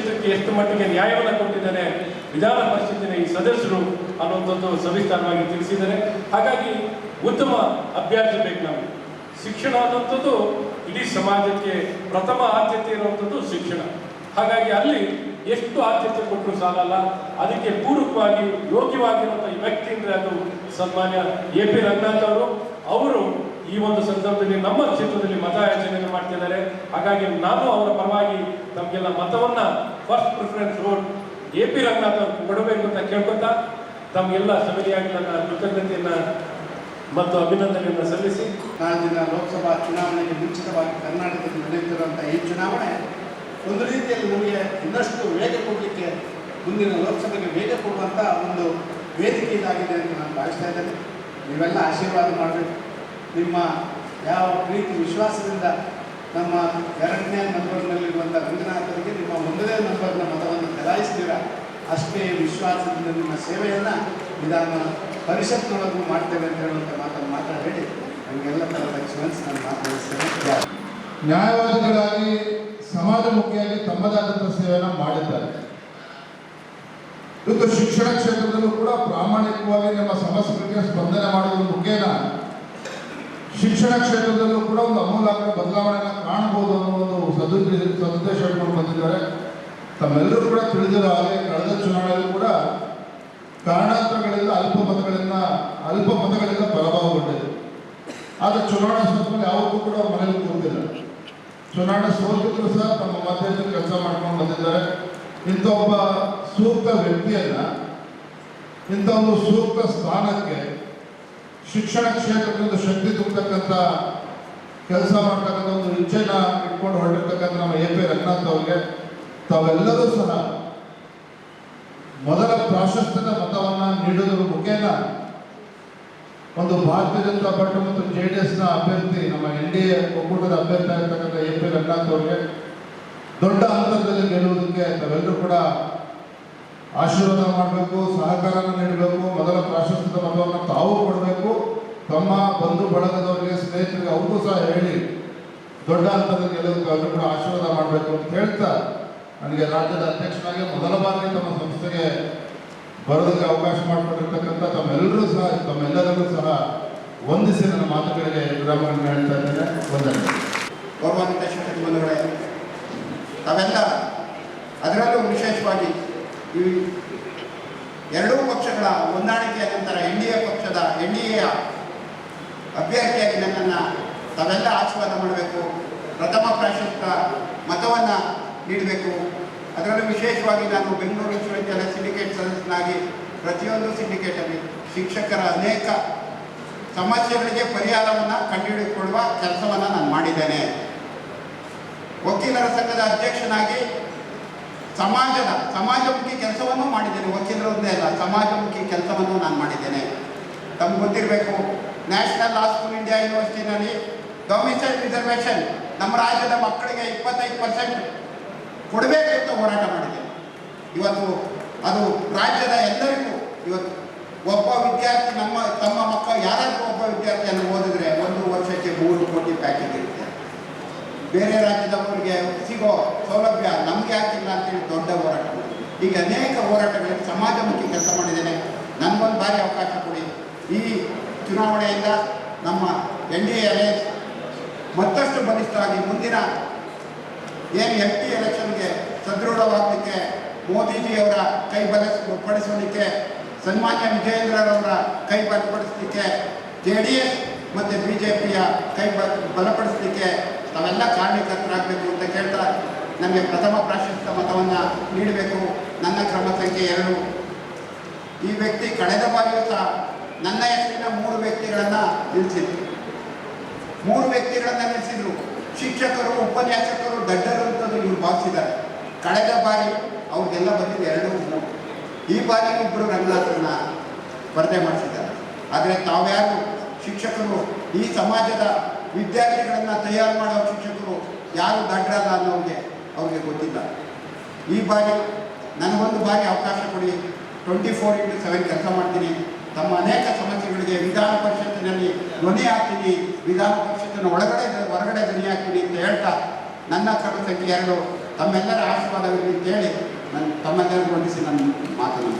ಕ್ಷೇತ್ರಕ್ಕೆ ಎಷ್ಟು ಮಟ್ಟಿಗೆ ನ್ಯಾಯವನ್ನು ಕೊಟ್ಟಿದ್ದಾರೆ ವಿಧಾನ ಪರಿಷತ್ತಿನ ಈ ಸದಸ್ಯರು ಅನ್ನುವಂಥದ್ದು ಸವಿಸ್ತಾರವಾಗಿ ತಿಳಿಸಿದ್ದಾರೆ. ಹಾಗಾಗಿ ಉತ್ತಮ ಅಭ್ಯರ್ಥಿ ಬೇಕು ನಮಗೆ. ಶಿಕ್ಷಣ ಆದಂಥದ್ದು ಇಡೀ ಸಮಾಜಕ್ಕೆ ಪ್ರಥಮ ಆದ್ಯತೆ ಇರುವಂಥದ್ದು ಶಿಕ್ಷಣ. ಹಾಗಾಗಿ ಅಲ್ಲಿ ಎಷ್ಟು ಆದ್ಯತೆ ಕೊಟ್ಟರು ಸಾಲಲ್ಲ, ಅದಕ್ಕೆ ಪೂರಕವಾಗಿ ಯೋಗ್ಯವಾಗಿರುವಂಥ ವ್ಯಕ್ತಿ ಅಂದರೆ ಅದು ಸನ್ಮಾನ್ಯ ಎ ಪಿ ರಂಗನಾಥ್ ಅವರು. ಅವರು ಈ ಒಂದು ಸಂದರ್ಭದಲ್ಲಿ ನಮ್ಮ ಕ್ಷೇತ್ರದಲ್ಲಿ ಮತ ಯಾಚನೆ ಮಾಡ್ತಿದ್ದಾರೆ ಹಾಗಾಗಿ ನಾನು ಅವರ ಪರವಾಗಿ ನಮಗೆಲ್ಲ ಮತವನ್ನ ಫಸ್ಟ್ ಪ್ರಿಫರೆನ್ಸ್ ರೋಡ್ ಎ ಪಿ ರಂಗನಾಥ್ ಅವರು ಕೊಡಬೇಕು ಅಂತ ಕೇಳ್ಕೊತಾ ತಮಗೆಲ್ಲ ಸಮಿತಿಯಾಗಿ ನನ್ನ ಕೃತಜ್ಞತೆಯನ್ನು ಮತ್ತು ಅಭಿನಂದನೆಯನ್ನು ಸಲ್ಲಿಸಿ. ನಾಳಿನ ಲೋಕಸಭಾ ಚುನಾವಣೆಗೆ ಮುಂಚಿತವಾಗಿ ಕರ್ನಾಟಕದಲ್ಲಿ ನಡೆಯುತ್ತಿರುವಂಥ ಈ ಚುನಾವಣೆ ಒಂದು ರೀತಿಯಲ್ಲಿ ನಮಗೆ ಇನ್ನಷ್ಟು ವೇಗ ಕೊಡಲಿಕ್ಕೆ ಮುಂದಿನ ಲೋಕಸಭೆಗೆ ವೇಗ ಕೊಡುವಂಥ ಒಂದು ವೇದಿಕೆ ಇದಾಗಿದೆ ಅಂತ ನಾನು ಭಾವಿಸ್ತಾ ಇದ್ದೇನೆ. ನೀವೆಲ್ಲ ಆಶೀರ್ವಾದ ಮಾಡಬೇಕು. ನಿಮ್ಮ ಯಾವ ಪ್ರೀತಿ, ವಿಶ್ವಾಸದಿಂದ ನಮ್ಮ ಎರಡನೇ ನಂಬರ್ನಲ್ಲಿರುವಂಥ ರಂಗನಾಥರಿಗೆ ನಿಮ್ಮ ಒಂದನೇ ನಂಬರ್ನ ಮತವನ್ನು ಚಲಾಯಿಸ್ತೀರ? ಅಷ್ಟೇ ವಿಶ್ವಾಸದಿಂದ ನಿಮ್ಮ ಸೇವೆಯನ್ನು ವಿಧಾನ ಪರಿಷತ್ನೊಳಗೂ ಮಾಡ್ತೇವೆ ಅಂತ ಹೇಳುವಂಥ ಮಾತನ್ನು ಮಾತಾಡಿ ನಮಗೆಲ್ಲ ಥರದ ಎಕ್ಸ್ಪೀರಿಯನ್ಸ್ ನಾನು ಮಾತನಾಡಿಸ್ತೇನೆ ನ್ಯಾಯವಾದಿಗಳಾಗಿ ಸಮಾಜಮುಖಿಯಾಗಿ ತಮ್ಮದಾದಂಥ ಸೇವೆಯನ್ನು ಮಾಡಿದ್ದಾರೆ. ಇವತ್ತು ಶಿಕ್ಷಣ ಕ್ಷೇತ್ರದಲ್ಲೂ ಕೂಡ ಪ್ರಾಮಾಣಿಕವಾಗಿ ನಮ್ಮ ಸಮಸ್ಯೆಗಳಿಗೆ ಸ್ಪಂದನೆ ಮಾಡುವುದು ಮುಖೇನ ಶಿಕ್ಷಣ ಕ್ಷೇತ್ರದಲ್ಲೂ ಕೂಡ ಒಂದು ಅಮೂಲಾಗ್ರ ಬದಲಾವಣೆಯನ್ನು ಕಾಣಬಹುದು ಅನ್ನೋ ಒಂದು ಸದುದ್ದೇಶ ಸದುದ್ದೇಶ ಇಟ್ಕೊಂಡು ಬಂದಿದ್ದಾರೆ. ತಮ್ಮೆಲ್ಲರೂ ಕೂಡ ತಿಳಿದಿರೋ ಹಾಗೆ ಕಳೆದ ಚುನಾವಣೆಯಲ್ಲೂ ಕೂಡ ಕಾರಣಾಂತರಗಳಿಂದ ಅಲ್ಪ ಮತಗಳಿಂದ ಅಲ್ಪ ಮತಗಳಿಂದ ಪ್ರಭಾವಗೊಂಡಿದೆ. ಆದರೆ ಚುನಾವಣಾ ಸಂದರ್ಭದಲ್ಲಿ ಯಾವತ್ತೂ ಕೂಡ ಮನೇಲಿ ಕೂತಿಲ್ಲ. ಚುನಾವಣೆ ಸೋತಿದ್ರು ಸಹ ತಮ್ಮ ಮಧ್ಯದಲ್ಲಿ ಕೆಲಸ ಮಾಡ್ಕೊಂಡು ಬಂದಿದ್ದಾರೆ. ಇಂಥ ಒಬ್ಬ ಸೂಕ್ತ ವ್ಯಕ್ತಿಯನ್ನ, ಇಂಥ ಒಂದು ಸೂಕ್ತ ಸ್ಥಾನಕ್ಕೆ ಶಿಕ್ಷಣ ಕ್ಷೇತ್ರದಿಂದ ಶಕ್ತಿ ತುಂಬತಕ್ಕಂಥ ಕೆಲಸ ಮಾಡ್ತಕ್ಕಂಥ ಒಂದು ಇಚ್ಛೆನ ಇಟ್ಕೊಂಡು ಹೊರಟಿರ್ತಕ್ಕಂಥ ನಮ್ಮ ಎ ಪಿ ರಂಗನಾಥ್ ಅವರಿಗೆ, ತಾವೆಲ್ಲರೂ ಸಹ ಮೊದಲ ಪ್ರಾಶಸ್ತ್ಯದ ಮತವನ್ನ ನೀಡುವುದರ ಮುಖೇನ ಒಂದು ಭಾರತೀಯ ಜನತಾ ಪಾರ್ಟಿ ಮತ್ತು ಜೆ ಡಿ ಎಸ್ನ ಅಭ್ಯರ್ಥಿ, ನಮ್ಮ ಎನ್ ಡಿ ಎ ಒಕ್ಕೂಟದ ಅಭ್ಯರ್ಥಿ ಆಗಿರ್ತಕ್ಕಂಥ ಎ ಪಿ ರಂಗನಾಥ್ ಅವರಿಗೆ ದೊಡ್ಡ ಅಂತರದಲ್ಲಿ ಗೆಲ್ಲುವುದಕ್ಕೆ ತಾವೆಲ್ಲರೂ ಕೂಡ ಆಶೀರ್ವಾದ ಮಾಡಬೇಕು, ಸಹಕಾರನ ನೀಡಬೇಕು, ಮೊದಲ ಮತವನ್ನು ತಾವು ಕೊಡಬೇಕು. ತಮ್ಮ ಬಂಧು ಬಳಗದವರಿಗೆ, ಸ್ನೇಹಿತರಿಗೆ ಅವ್ರಿಗೂ ಸಹ ಹೇಳಿ. ದೊಡ್ಡ ಅಂತರದಲ್ಲಿ ಗೆಲ್ಲೋದಕ್ಕೆ ಅವರು ಕೂಡ ಆಶೀರ್ವಾದ ಮಾಡಬೇಕು ಅಂತ ಹೇಳ್ತಾ ನನಗೆ ರಾಜ್ಯದ ಅಧ್ಯಕ್ಷನಾಗಿ ಮೊದಲ ಬಾರಿಗೆ ತಮ್ಮ ಸಂಸ್ಥೆಗೆ ಬರೋದಕ್ಕೆ ಅವಕಾಶ ಮಾಡಿಕೊಟ್ಟಿರ್ತಕ್ಕಂಥ ತಮ್ಮೆಲ್ಲರೂ ಸಹ, ತಮ್ಮೆಲ್ಲರಿಗೂ ಸಹ ವಂದಿಸಿ ನನ್ನ ಮಾತುಗಳಿಗೆ ವಿರಾಮಗಳನ್ನು ಹೇಳ್ತಾ ಇದ್ದೇನೆ. ವಂದನೆ. ಗೌರವಾನ್ವಿತ ಶಿಕ್ಷಕ ಬಂಧುಗಳೇ, ತಾವೆಲ್ಲ ಅದರಲ್ಲೂ ವಿಶೇಷವಾಗಿ ಈ ಎರಡೂ ಪಕ್ಷಗಳ ಹೊಂದಾಣಿಕೆಯ ನಂತರ ಎನ್ ಡಿ ಎ ಪಕ್ಷದ ಎನ್ ಡಿ ಎಯ ಅಭ್ಯರ್ಥಿಯಾಗಿ ನನ್ನನ್ನು ತಾವೆಲ್ಲ ಆಶೀರ್ವಾದ ಮಾಡಬೇಕು. ಪ್ರಥಮ ಪ್ರಾಶಸ್ತ್ಯ ಮತವನ್ನು ನೀಡಬೇಕು. ಅದರಲ್ಲೂ ವಿಶೇಷವಾಗಿ ನಾನು ಬೆಂಗಳೂರು ವಿಶ್ವವಿದ್ಯಾಲಯ ಸಿಂಡಿಕೇಟ್ ಸದಸ್ಯನಾಗಿ ಪ್ರತಿಯೊಂದು ಸಿಂಡಿಕೇಟಲ್ಲಿ ಶಿಕ್ಷಕರ ಅನೇಕ ಸಮಸ್ಯೆಗಳಿಗೆ ಪರಿಹಾರವನ್ನು ಕಂಡುಹಿಡಿದುಕೊಳ್ಳುವ ಕೆಲಸವನ್ನು ನಾನು ಮಾಡಿದ್ದೇನೆ. ವಕೀಲರ ಸಂಘದ ಅಧ್ಯಕ್ಷನಾಗಿ ಸಮಾಜದ, ಸಮಾಜಮುಖಿ ಕೆಲಸವನ್ನು ಮಾಡಿದ್ದೇನೆ. ವಕೀಲರೊಂದೇ ಅಲ್ಲ, ಸಮಾಜಮುಖಿ ಕೆಲಸವನ್ನು ನಾನು ಮಾಡಿದ್ದೇನೆ. ತಮ್ಗೆ ಗೊತ್ತಿರಬೇಕು, ನ್ಯಾಷನಲ್ ಲಾ ಸ್ಕೂಲ್ ಇಂಡಿಯಾ ಯೂನಿವರ್ಸಿಟಿನಲ್ಲಿ ಡೊಮಿಸೈಲ್ ರಿಸರ್ವೇಷನ್ ನಮ್ಮ ರಾಜ್ಯದ ಮಕ್ಕಳಿಗೆ ಇಪ್ಪತ್ತೈದು ಪರ್ಸೆಂಟ್ ಕೊಡಬೇಕು ಅಂತ ಹೋರಾಟ ಮಾಡಿದ್ದೇನೆ. ಇವತ್ತು ಅದು ರಾಜ್ಯದ ಎಲ್ಲರಿಗೂ ಇವತ್ತು ಒಬ್ಬ ವಿದ್ಯಾರ್ಥಿ ನಮ್ಮ, ತಮ್ಮ ಮಕ್ಕಳು ಯಾರಾದರೂ ಒಬ್ಬ ವಿದ್ಯಾರ್ಥಿಯನ್ನು ಓದಿದ್ರೆ ಒಂದು ವರ್ಷಕ್ಕೆ ಮೂರು ಕೋಟಿ ಪ್ಯಾಕೇಜ್ ಇರುತ್ತೆ. ಬೇರೆ ರಾಜ್ಯದವರಿಗೆ ಸಿಗೋ ಸೌಲಭ್ಯ ನಮಗೆ ಆಗ್ತಿಲ್ಲ ಅಂತೇಳಿ ದೊಡ್ಡ ಹೋರಾಟ. ಈಗ ಅನೇಕ ಹೋರಾಟಗಳಲ್ಲಿ ಸಮಾಜಮುಖಿ ಕೆಲಸ ಮಾಡಿದ್ದೇನೆ. ನನಗೊಂದು ಭಾರಿ ಅವಕಾಶ ಕೊಡಿ. ಈ ಚುನಾವಣೆಯಿಂದ ನಮ್ಮ ಎನ್ ಡಿ ಎ ಮತ್ತಷ್ಟು ಬಲಿಷ್ಠವಾಗಿ ಮುಂದಿನ ಏನು ಎಂ ಪಿ ಎಲೆಕ್ಷನ್ಗೆ ಸದೃಢವಾಗಲಿಕ್ಕೆ ಮೋದಿಜಿಯವರ ಕೈ ಬಲ ಪಡಿಸಲಿಕ್ಕೆ ಸನ್ಮಾನ್ಯ ವಿಜಯೇಂದ್ರರವರ ಕೈ ಬಲಪಡಿಸಲಿಕ್ಕೆ ಜೆ ಡಿ ಎಸ್ ಮತ್ತು ಬಿ ಜೆ ಪಿಯ ಕೈ ಬಲಪಡಿಸಲಿಕ್ಕೆ ತಾವೆಲ್ಲ ಕಾರಣೀಕರ್ತರಾಗಬೇಕು ಅಂತ ಕೇಳ್ತಾ ನಮಗೆ ಪ್ರಥಮ ಪ್ರಾಶಸ್ತ್ಯ ಮತವನ್ನು ನೀಡಬೇಕು. ನನ್ನ ಕ್ರಮ ಸಂಖ್ಯೆ ಎರಡು. ಈ ವ್ಯಕ್ತಿ ಕಳೆದ ಬಾರಿಯೂ ಸಹ ನನ್ನ ಹೆಸರಿನ ಮೂರು ವ್ಯಕ್ತಿಗಳನ್ನು ನಿಲ್ಲಿಸಿದ್ರು ಮೂರು ವ್ಯಕ್ತಿಗಳನ್ನು ನಿಲ್ಲಿಸಿದ್ರು ಶಿಕ್ಷಕರು, ಉಪನ್ಯಾಸಕರು, ದಡ್ಡರು ಅಂತಂದು ಇವರು ಭಾವಿಸಿದ್ದಾರೆ. ಕಳೆದ ಬಾರಿ ಅವ್ರಿಗೆಲ್ಲ ಬಂದಿದ್ದು ಎರಡು ಮೂರು. ಈ ಬಾರಿ ಇಬ್ಬರು ರಂಗನಾಥರನ್ನ ಸ್ಪರ್ಧೆ ಮಾಡಿಸಿದ್ದಾರೆ. ಆದರೆ ತಾವ್ಯಾರು ಶಿಕ್ಷಕರು ಈ ಸಮಾಜದ ವಿದ್ಯಾರ್ಥಿಗಳನ್ನು ತಯಾರು ಮಾಡೋ ಶಿಕ್ಷಕರು ಯಾರು ದಡ್ಡರಲ್ಲ ಅನ್ನೋರಿಗೆ ಅವ್ರಿಗೆ ಗೊತ್ತಿಲ್ಲ. ಈ ಬಾರಿ ನನಗೊಂದು ಬಾರಿ ಅವಕಾಶ ಕೊಡಿ. ಟ್ವೆಂಟಿ ಫೋರ್ ಇಂಟು ಸೆವೆನ್ ಕೆಲಸ ಮಾಡ್ತೀನಿ. ತಮ್ಮ ಅನೇಕ ಸಮಸ್ಯೆಗಳಿಗೆ ವಿಧಾನ ಪರಿಷತ್ತಿನಲ್ಲಿ ಧ್ವನಿ ಹಾಕ್ತೀನಿ. ವಿಧಾನ ಪರಿಷತ್ತಿನ ಒಳಗಡೆ ಹೊರಗಡೆ ಧ್ವನಿ ಹಾಕ್ತೀನಿ ಅಂತ ಹೇಳ್ತಾ ನನ್ನ ಕ್ರಮ ಎರಡು ತಮ್ಮೆಲ್ಲರ ಆಶೀರ್ವಾದವಿರಲಿ ಅಂತೇಳಿ ನಾನು ತಮ್ಮೆಲ್ಲರಿಗೂ ನನ್ನ ಮಾತನ್ನು